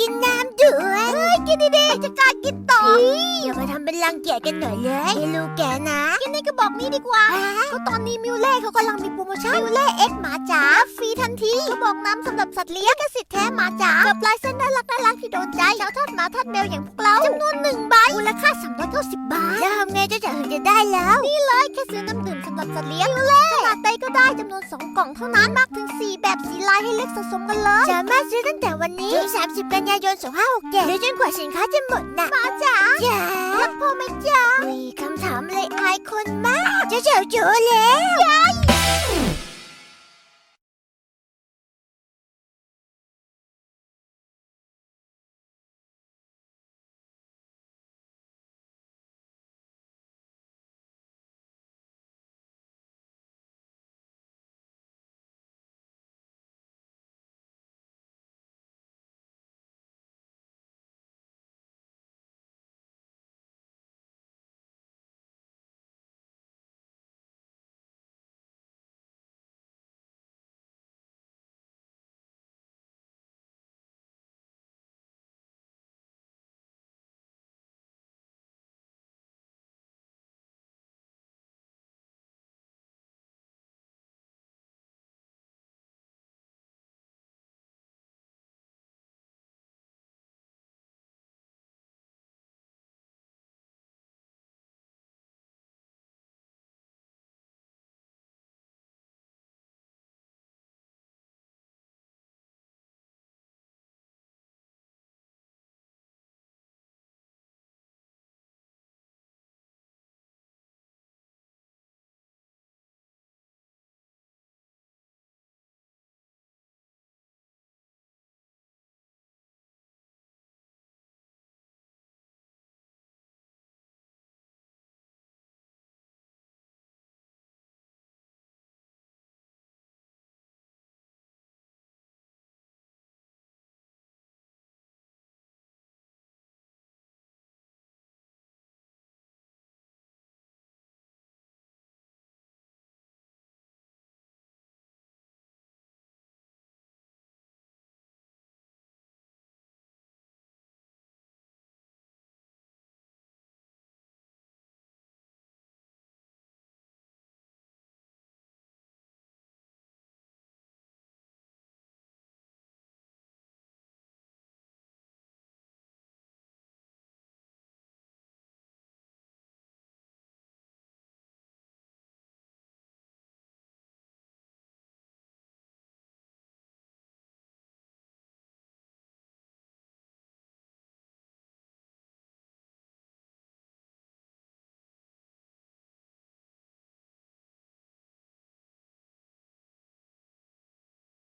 กินน้ำด้วยเฮ้ยกินดีๆจะกัดกินต่ออย่ามาทำเป็นรังเกียจกันหน่อยเลยไม่รู้แกนะกินในกระบอกนี้ดีกว่าก็ตอนนี้มิวเล่เขากำลังมีโปรโมชั่นมิวเล่เอ็กหมาจ๋าฟรีทันทีกระบอกน้ำสำหรับสัตว์เลี้ยงกสิทธิ์แท้หมาจ๋ากับลายเส้นน่ารักน่ารักที่โดนใจชาวทอดหมาทอดแมวอย่างพวกเราจำนวนหนึ่ง ใบมูลค่า390 บาท จะทำไงจะจะถึงจะได้แล้ว นี่เลยแค่ซื้อน้ำดื่มสำหรับสัตว์เลี้ยงมิวเล่ขนาดใดก็ได้จำนวน 2 กล่องเท่านั้นมากถึง 4 แบบสีลายให้เล็กสะสมกันเลยสามารถซื้อตั้งแต่วันนี้ถึง30 กันยายน 2567หรือจนกว่าสินค้าจะหมดนะมาจ๋าจ๋ารักพ่อไหมจ๋ามีคำถามเลยอายคนมากจะเจ๋วโจแล้ว